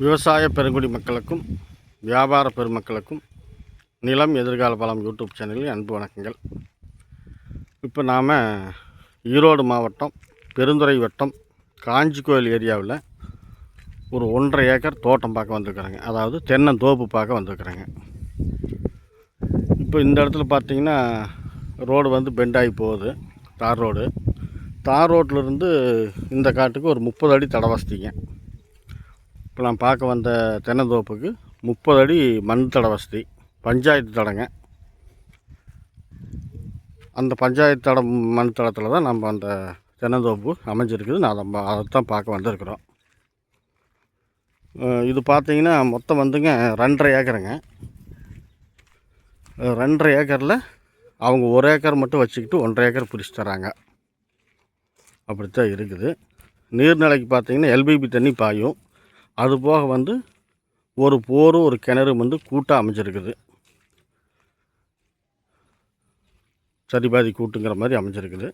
விவசாய பெருங்குடி மக்களுக்கும் வியாபார பெருமக்களுக்கும் நிலம் எதிர்கால பலம் யூடியூப் சேனலில் அன்பு வணக்கங்கள். இப்போ நாம் ஈரோடு மாவட்டம் பெருந்துறை வட்டம் காஞ்சி கோயில் ஏரியாவில் ஒரு ஒன்றரை ஏக்கர் தோட்டம் பார்க்க வந்திருக்கிறேங்க. அதாவது தென்னந்தோப்பு பார்க்க வந்திருக்கிறேங்க. இப்போ இந்த இடத்துல பார்த்தீங்கன்னா ரோடு வந்து பெண்டாகி போகுது. தார் ரோடு. தார் ரோட்லேருந்து இந்த காட்டுக்கு ஒரு முப்பது அடி தடை வசதிங்க. இப்போ நான் பார்க்க வந்த தென்னந்தோப்புக்கு முப்பது அடி மண் தட வசதி பஞ்சாயத்து தடங்க. அந்த பஞ்சாயத்து தடம் மண் தடத்தில் தான் நம்ம அந்த தென்னந்தோப்பு அமைஞ்சிருக்குது. நான் நம்ம அதை தான் பார்க்க வந்திருக்கிறோம். இது பார்த்தீங்கன்னா மொத்தம் வந்துங்க ரெண்டரை ஏக்கருங்க. ரெண்டரை ஏக்கரில் அவங்க ஒரு ஏக்கர் மட்டும் வச்சுக்கிட்டு ஒன்றரை ஏக்கர் பிரித்து தராங்க. அப்படித்தான் இருக்குது. நீர்நிலைக்கு பார்த்தீங்கன்னா எல்பிபி தண்ணி பாயும். அது போக வந்து ஒரு போரும் ஒரு கிணறு வந்து கூட்டாக அமைஞ்சிருக்குது. சரி பாதி கூட்டுங்கிற மாதிரி அமைஞ்சிருக்குது.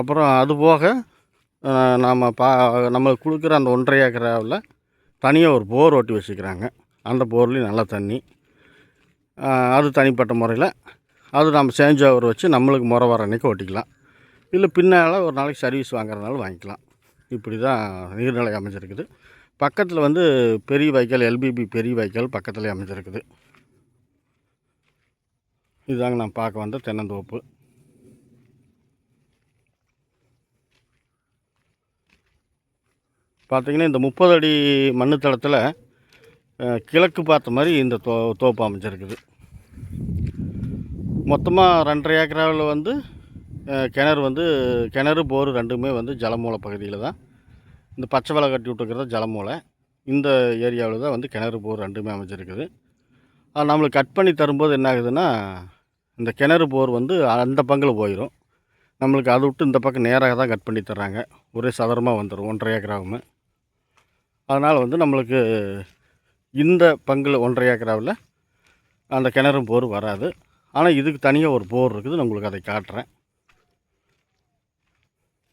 அப்புறம் அது போக நாம் பா நம்ம கொடுக்குற அந்த ஒன்றரை ஏக்கராவில் தனியாக ஒரு போர் ஓட்டி வச்சுக்கிறாங்க. அந்த போர்லேயும் நல்ல தண்ணி. அது தனிப்பட்ட முறையில் அது நம்ம சேஞ்ச் ஓவர் வச்சு நம்மளுக்கு முறை வர அன்றைக்கி ஓட்டிக்கலாம். இல்லை பின்னால் ஒரு நாளைக்கு சர்வீஸ் வாங்குறதுனால வாங்கிக்கலாம். இப்படி தான் நீர்நிலை அமைஞ்சிருக்குது. பக்கத்தில் வந்து பெரிய வைக்கல் எல்பிபி பெரிய வாய்க்கால் பக்கத்தில் அமைஞ்சிருக்குது இதுதாங்க நான் பார்க்க வந்த தென்னந்தோப்பு. பார்த்தீங்கன்னா இந்த முப்பது அடி மண்ணு தளத்தில் கிழக்கு பார்த்த மாதிரி இந்த தோ தோப்பு அமைஞ்சிருக்குது. மொத்தமாக ரெண்டரை ஏக்கராவில் வந்து கிணறு வந்து கிணறு போர் ரெண்டுமே வந்து ஜலமூல பகுதியில் தான் இந்த பச்சை வலை கட்டி விட்டுருக்கிறது ஜலமூலை இந்த ஏரியாவில் தான் வந்து கிணறு போர் ரெண்டுமே அமைச்சிருக்குது அது நம்மளுக்கு கட் பண்ணி தரும்போது என்ன ஆகுதுன்னா இந்த கிணறு போர் வந்து அந்த பங்கில் போயிடும் நம்மளுக்கு அதை விட்டு இந்த பக்கம் நேராக தான் கட் பண்ணி தர்றாங்க. ஒரே சதுரமாக வந்துடும் ஒன்றரை ஏக்கராவும். அதனால் வந்து நம்மளுக்கு இந்த பங்கில் ஒன்றரை ஏக்கராவில் அந்த கிணறும் போர் வராது. ஆனால் இதுக்கு தனியாக ஒரு போர் இருக்குது நான் உங்களுக்கு அதை காட்டுறேன்.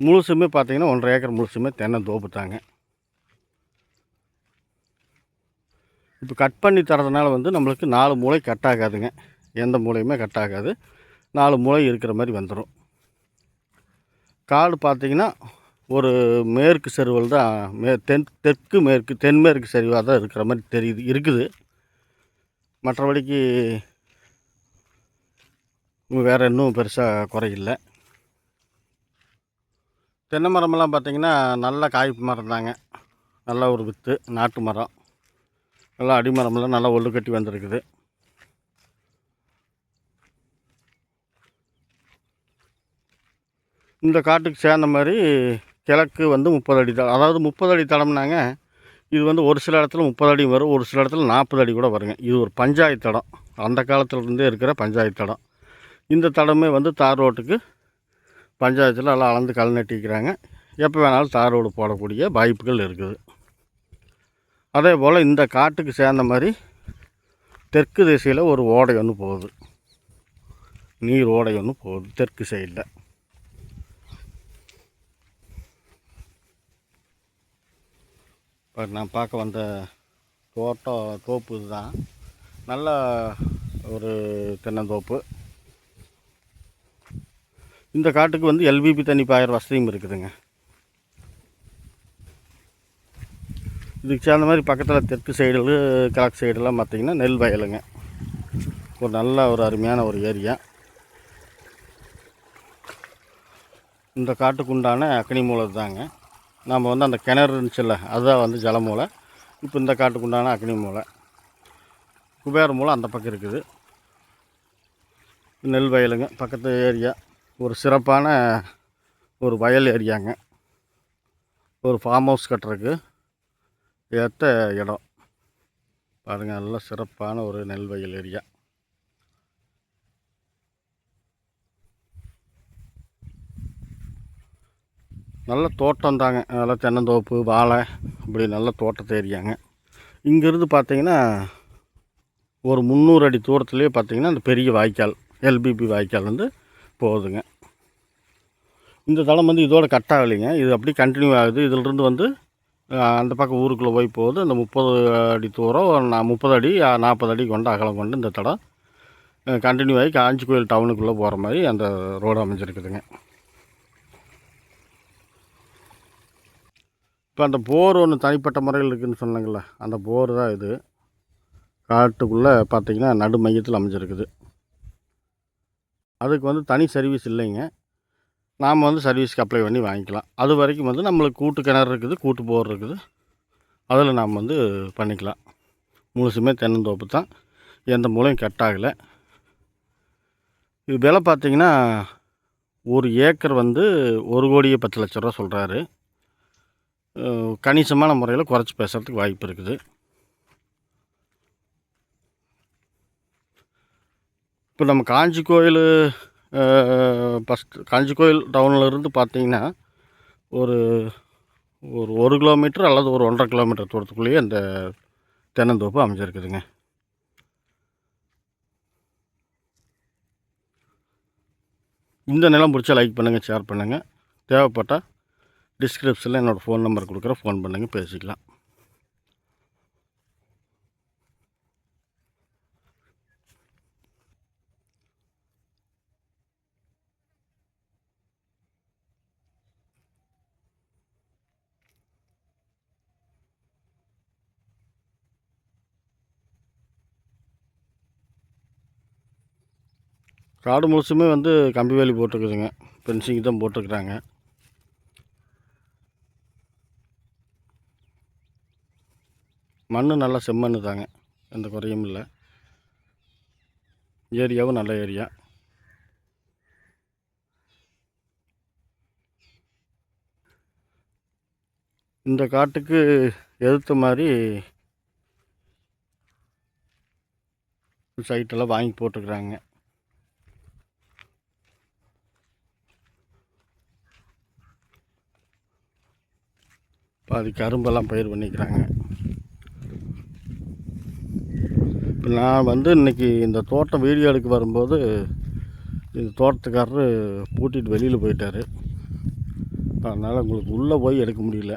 முழுசுமே பார்த்தீங்கன்னா ஒன்றரை ஏக்கர் முழுசுமே தென்னை தாங்க இப்போ கட் பண்ணி தரதுனால வந்து நம்மளுக்கு நாலு மூளை கட் ஆகாதுங்க. எந்த மூலையுமே கட் ஆகாது. நாலு மூளை இருக்கிற மாதிரி வந்துடும் காடு பார்த்தீங்கன்னா ஒரு மேற்கு செருவல் தான் மே தென் தெற்கு மேற்கு தென்மேற்கு சரிவாக தான் இருக்கிற மாதிரி தெரியுது இருக்குது. மற்றபடிக்கு வேறு இன்னும் பெருசாக குறையில்லை தென்னை மரமெல்லாம் பார்த்திங்கன்னா நல்ல காய்ப்பு மரம் தாங்க நல்ல ஒரு வித்து நாட்டு மரம். நல்லா அடிமரமெல்லாம் நல்லா ஒல்லு கட்டி வந்திருக்குது. இந்த காட்டுக்கு சேர்ந்த மாதிரி கிழக்கு வந்து முப்பது அடி தடம் அதாவது முப்பது அடி தடம்னாங்க. இது வந்து ஒரு சில இடத்துல முப்பது அடி வரும் ஒரு சில இடத்துல நாற்பது அடி கூட வருங்க. இது ஒரு பஞ்சாயத்து தடம். அந்த காலத்துலேருந்தே இருக்கிற பஞ்சாயத்து தடம். இந்த தடமே வந்து தார் ரோட்டுக்கு பஞ்சாயத்தில் எல்லாம் அளந்து கல் நட்டிக்கிறாங்க. எப்போ வேணாலும் தார் ரோடு போடக்கூடிய வாய்ப்புகள் இருக்குது. அதே போல் இந்த காட்டுக்கு சேர்ந்த மாதிரி தெற்கு திசையில் ஒரு ஓடை ஒன்று போகுது. நீர் ஓடை ஒன்று போகுது தெற்கு சைடில் இப்போ நான் பார்க்க வந்த தோட்டம் தோப்பு இதுதான். நல்ல ஒரு தென்னந்தோப்பு. இந்த காட்டுக்கு வந்து எல்பிபி தண்ணி பாயிற வசதியும் இருக்குதுங்க. இதுக்கு சேர்ந்த மாதிரி பக்கத்தில் தெற்கு சைடு கிழக்கு சைடெல்லாம் பார்த்தீங்கன்னா நெல் வயலுங்க. ஒரு நல்ல ஒரு அருமையான ஒரு ஏரியா. இந்த காட்டுக்கு உண்டான அக்னி மூலை தாங்க. நாம் வந்து அந்த கிணறு இருந்துச்சுல்ல அதுதான் வந்து ஜலமூலை இப்போ இந்த காட்டுக்கு உண்டான அக்னி மூலை. குபேர மூலை அந்த பக்கம் இருக்குது. நெல் வயலுங்க பக்கத்து ஏரியா. ஒரு சிறப்பான ஒரு வயல் ஏரியாங்க. ஒரு ஃபார்ம் ஹவுஸ் கட்டுறதுக்கு ஏற்ற இடம். பாருங்கள் நல்ல சிறப்பான ஒரு நெல் வயல் ஏரியா. நல்ல தோட்டம் தாங்க. நல்லா தென்னந்தோப்பு வாழை இப்படி நல்ல தோட்டத்தை ஏரியாங்க. இங்கேருந்து பார்த்தீங்கன்னா ஒரு முந்நூறு அடி தூரத்துலேயே பார்த்தீங்கன்னா அந்த பெரிய வாய்க்கால் எல்பிபி வாய்க்கால் வந்து போகுதுங்க. இந்த தளம் வந்து இதோட கட் ஆகலைங்க. இது அப்படியே கண்டினியூ ஆகுது. இதிலிருந்து வந்து அந்த பக்கம் ஊருக்குள்ளே போய் போகுது. இந்த முப்பது அடி தூரம் நான் முப்பது அடி நாற்பது அடி கொண்டு அகலம் கொண்டு இந்த தடம் கண்டினியூ ஆகி காஞ்சி கோயில் டவுனுக்குள்ளே போகிற மாதிரி அந்த ரோடு அமைஞ்சிருக்குதுங்க. இப்போ அந்த போர் ஒன்று தனிப்பட்ட முறையில் இருக்குதுன்னு சொன்னாங்கள்ல அந்த போர் தான் இது. காட்டுக்குள்ளே பார்த்தீங்கன்னா நடு மையத்தில் அமைஞ்சிருக்குது. அதுக்கு வந்து தனி சர்வீஸ் இல்லைங்க. நாம் வந்து சர்வீஸ்க்கு அப்ளை பண்ணி வாங்கிக்கலாம். அது வரைக்கும் வந்து நம்மளுக்கு கூட்டு கிணறு இருக்குது கூட்டு போர் இருக்குது. அதில் நாம் வந்து பண்ணிக்கலாம். முழுசுமே தென்னந்தோப்பு தான். எந்த மூலையும் கட் ஆகலை இது விலை பார்த்தீங்கன்னா ஒரு ஏக்கர் வந்து ஒரு கோடியே பத்து லட்ச ரூபா சொல்கிறாரு கணிசமான முறையில் குறைச்சி பேசுகிறதுக்கு வாய்ப்பு இருக்குது. இப்போ நம்ம காஞ்சி கோயில் ஃபஸ்ட்டு காஞ்சி கோயில் டவுனில் இருந்து பார்த்தீங்கன்னா ஒரு ஒரு ஒரு கிலோமீட்டர் அல்லது ஒரு ஒன்றரை கிலோமீட்டர் தூரத்துக்குள்ளேயே அந்த தென்னந்தோப்பு அமைஞ்சிருக்குதுங்க. இந்த நிலம் பிடிச்சா லைக் பண்ணுங்கள் ஷேர் பண்ணுங்கள் தேவைப்பட்டால் டிஸ்கிரிப்ஷனில் என்னோடய ஃபோன் நம்பர் கொடுக்குறேன் ஃபோன் பண்ணுங்கள் பேசிக்கலாம். காடு முழுசுமே வந்து கம்பி வேலி போட்டிருக்குதுங்க. ஃபென்சிங் தான் போட்டிருக்குறாங்க. மண் நல்லா செம்மண் தாங்க. எந்த குறையும் இல்லை. ஏரியாவும் நல்ல ஏரியா. இந்த காட்டுக்கு எதிர்த்த மாதிரி சைட்டெல்லாம் வாங்கி போட்டுக்கிறாங்க பாதி கரும்பெல்லாம் பயிர் பண்ணிக்கிறாங்க. இப்போ நான் வந்து இன்றைக்கி இந்த தோட்டம் வீடியோ எடுக்க வரும்போது இந்த தோட்டத்துக்காரரு பூட்டிட்டு வெளியில் போயிட்டார். அதனால் உங்களுக்கு உள்ளே போய் எடுக்க முடியல.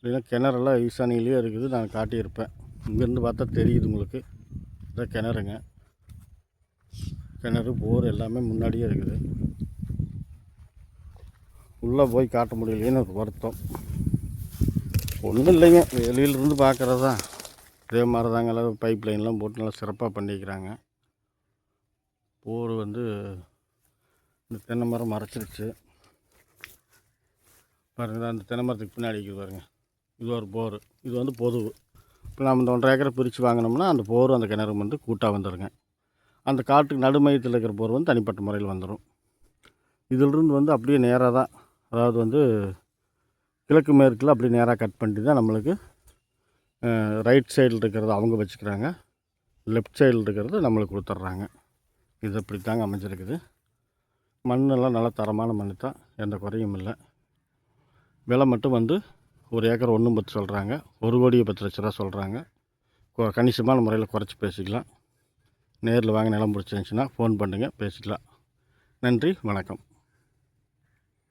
இல்லைன்னா கிணறெல்லாம் ஈசானிலேயே இருக்குது நான் காட்டியிருப்பேன். இங்கேருந்து பார்த்தா தெரியுது உங்களுக்கு. இதான் கிணறுங்க. கிணறு போர் எல்லாமே முன்னாடியே இருக்குது. உள்ளே போய் காட்ட முடியலையேன்னு ஒரு வருத்தம். ஒன்றும் இல்லைங்க. வெளியிலிருந்து பார்க்குறது. தான் இதே மாதிரி தாங்க எல்லாம் பைப் லைன்லாம் போட்டு நல்லா சிறப்பாக பண்ணிக்கிறாங்க. போர் வந்து இந்த தென்னை மரம் மறைச்சிருச்சு. பாருங்கள் அந்த தென்னை மரத்துக்கு பின்னாடி பாருங்கள் பாருங்க. இது ஒரு போர். இது வந்து பொது இப்போ நம்ம இந்த ஒன்றரை ஏக்கரை பிரித்து வாங்கினோம்னா அந்த போர் அந்த கிணறு வந்து கூட்டாக வந்துடுங்க அந்த காட்டுக்கு நடுமையத்தில் இருக்கிற போர் வந்து தனிப்பட்ட முறையில் வந்துடும் இதிலிருந்து வந்து அப்படியே நேராக தான் அதாவது வந்து கிழக்கு மேற்கில் அப்படியே நேராக கட் பண்ணிட்டு தான் நம்மளுக்கு ரைட் சைடில் இருக்கிறது அவங்க வச்சுக்கிறாங்க. லெஃப்ட் சைடில் இருக்கிறது நம்மளுக்கு கொடுத்துட்றாங்க. இது இப்படி தாங்க அமைஞ்சிருக்குது. மண்ணெல்லாம் நல்லா தரமான மண் தான். எந்த குறையும் இல்லை. விலை மட்டும் வந்து ஒரு ஏக்கர் ஒன்றும் பத்து சொல்கிறாங்க ஒரு கோடியை பத்து லட்ச ரூபா சொல்கிறாங்க கணிசமான முறையில் குறைச்சி பேசிக்கலாம். நேரில் வாங்க நிலம் பிடிச்சிருந்துச்சின்னா ஃபோன் பண்ணுங்கள் பேசிக்கலாம். நன்றி வணக்கம்.